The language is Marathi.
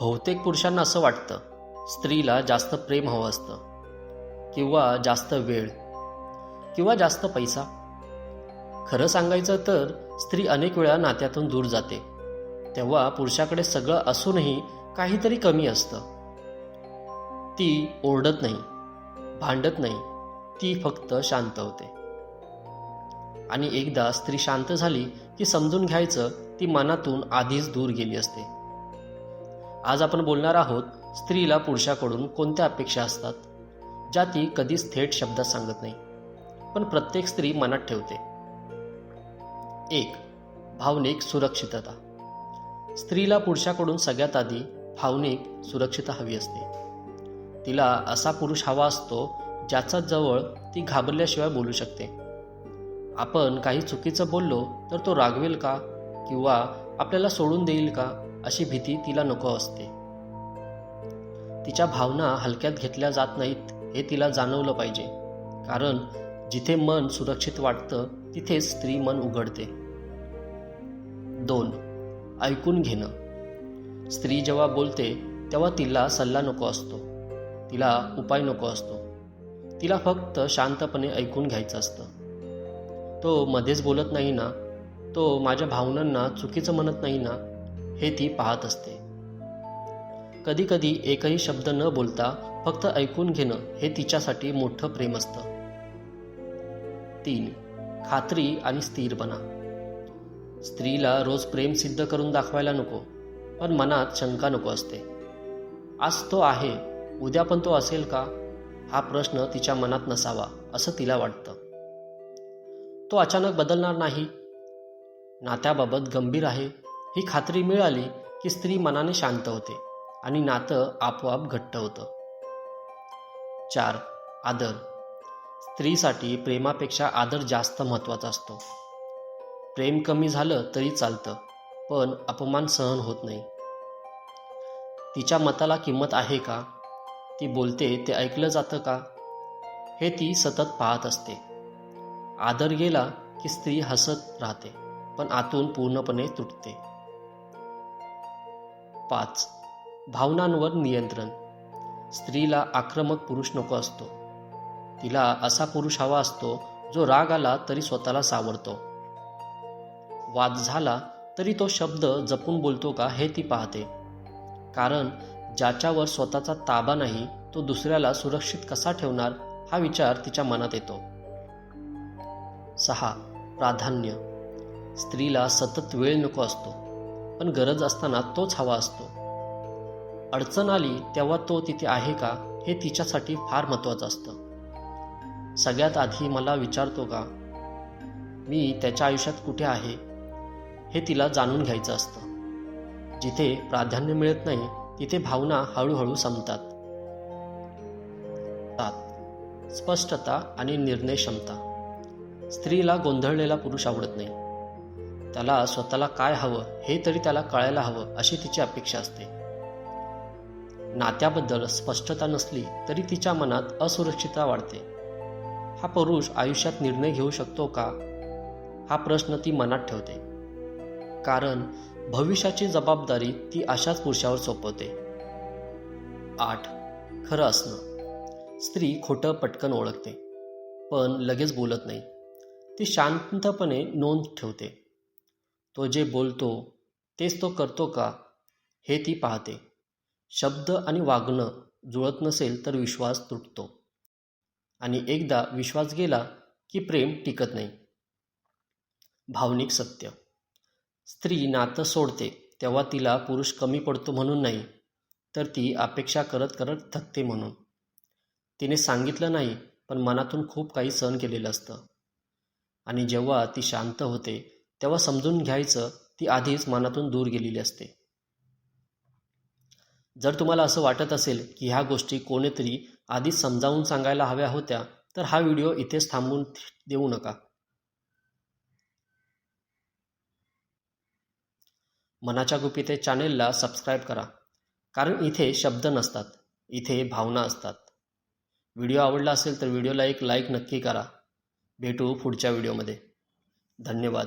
बहुतेक पुरुषांना असं वाटतं स्त्रीला जास्त प्रेम हवं असतं किंवा जास्त वेळ किंवा जास्त पैसा. खरं सांगायचं तर स्त्री अनेक वेळा नात्यातून दूर जाते. तेव्हा पुरुषाकडे सगळं असूनही काहीतरी कमी असतं. ती ओरडत नाही भांडत नाही ती फक्त शांत होते. आणि एकदा स्त्री शांत झाली की समजून घ्यायचं ती मनातून आधीच दूर गेली असते. आज आपण बोलणार आहोत स्त्रीला पुरुषाकडून कोणत्या अपेक्षा असतात ज्या ती कधीच थेट शब्दात सांगत नाही. पण प्रत्येक स्त्री मनात ठेवते. एक भावनिक सुरक्षितता. स्त्रीला पुरुषाकडून सगळ्यात आधी भावनिक सुरक्षितता हवी असते. तिला असा पुरुष हवा असतो ज्याचा जवळ ती घाबरल्याशिवाय बोलू शकते. आपण काही चुकीचं बोललो तर तो रागवेल का? किंवा आपल्याला सोडून देईल का? अशी भीती तिला नको असते. तिच्या भावना हलक्यात घेतल्या जात नाहीत हे तिला जाणवलं पाहिजे. कारण जिथे मन सुरक्षित वाटतं तिथेच स्त्री मन उघडते. दोन ऐकून घेणं. स्त्री जेव्हा बोलते तेव्हा तिला सल्ला नको असतो. तिला उपाय नको असतो. तिला फक्त शांतपणे ऐकून घ्यायचं असतं. तो मध्येच बोलत नाही ना? तो माझ्या भावनांना चुकीचं म्हणत नाही ना? हे ती पाहत असते. कधीकधी एकही शब्द न बोलता फक्त ऐकून घेणं हे तिच्यासाठी मोठं प्रेम असतं. तीन खात्री आणि स्थिरपणा. स्त्रीला रोज प्रेम सिद्ध करून दाखवायला नको पण मनात शंका नको असते. आज तो आहे उद्या पण तो असेल का? हा प्रश्न तिच्या मनात नसावा असं तिला वाटतं. तो अचानक बदलणार नाही. नात्याबाबत गंभीर आहे. ही खात्री मिळाली की स्त्री मनाने शांत होते आणि नातं आपोआप घट्ट होतं. चार आदर. स्त्रीसाठी प्रेमापेक्षा आदर जास्त महत्त्वाचा असतो. प्रेम कमी झालं तरी चालतं पण अपमान सहन होत नाही. तिच्या मताला किंमत आहे का? ती बोलते ते ऐकलं जातं का? हे ती सतत पाहत असते. आदर गेला की स्त्री हसत राहते पण आतून पूर्णपणे तुटते. पाच. भावनांवर नियंत्रण. स्त्रीला आक्रमक पुरुष नको असतो. तिला असा पुरुष हवा असतो जो राग आला तरी स्वतःला सावरतो. वाद झाला तरी तो शब्द जपून बोलतो का हे ती पाहते. कारण ज्याच्यावर स्वतःचा ताबा नाही तो दुसऱ्याला सुरक्षित कसा ठेवणार हा विचार तिच्या मनात येतो. सहा. प्राधान्य. स्त्रीला सतत वेळ नको असतो. पण गरज असताना तोच हवा असतो. अडचण आली तेव्हा तो तिथे आहे का हे तिच्यासाठी फार महत्त्वाचं असतं. सगळ्यात आधी मला विचारतो का मी त्याच्या आयुष्यात कुठे आहे? हे तिला जाणून घ्यायचं असतं. जिथे प्राधान्य मिळत नाही तिथे भावना हळूहळू संपतात. स्पष्टता आणि निर्णय क्षमता. स्त्रीला गोंधळलेला पुरुष आवडत नाही. त्याला स्वतःला काय हवं हे तरी त्याला कळायला हवं अशी तिची अपेक्षा असते. नात्याबद्दल स्पष्टता नसली तरी तिच्या मनात असुरक्षितता वाढते. हा पुरुष आयुष्यात निर्णय घेऊ शकतो का? हा प्रश्न ती मनात ठेवते. कारण भविष्याची जबाबदारी ती अशाच पुरुषावर सोपवते. आठ. खरं असणं. स्त्री खोटं पटकन ओळखते पण लगेच बोलत नाही. ती शांतपणे नोंद ठेवते. तो जे बोलतो तेच तो करतो का? हे ती पाहते. शब्द आणि वागणं जुळत नसेल तर विश्वास तुटतो. आणि एकदा विश्वास गेला की प्रेम टिकत नाही. भावनिक सत्य. स्त्री नातं सोडते तेव्हा तिला पुरुष कमी पडतो म्हणून नाही तर ती अपेक्षा करत करत थकते म्हणून. तिने सांगितलं नाही पण मनातून खूप काही सहन केलेलं असतं. आणि जेव्हा ती शांत होते तेव्हा समजून घ्यायचं ती आधीच मनातून दूर गेलेली असते. जर तुम्हाला असं वाटत असेल की ह्या गोष्टी कोणीतरी आधीच समजावून सांगायला हव्या होत्या तर हा व्हिडिओ इथेच थांबवून देऊ नका. मनाच्या गुपिते चॅनेलला सबस्क्राईब करा कारण इथे शब्द नसतात इथे भावना असतात. व्हिडिओ आवडला असेल तर व्हिडिओला एक लाईक नक्की करा. भेटू पुढच्या व्हिडिओमध्ये. धन्यवाद.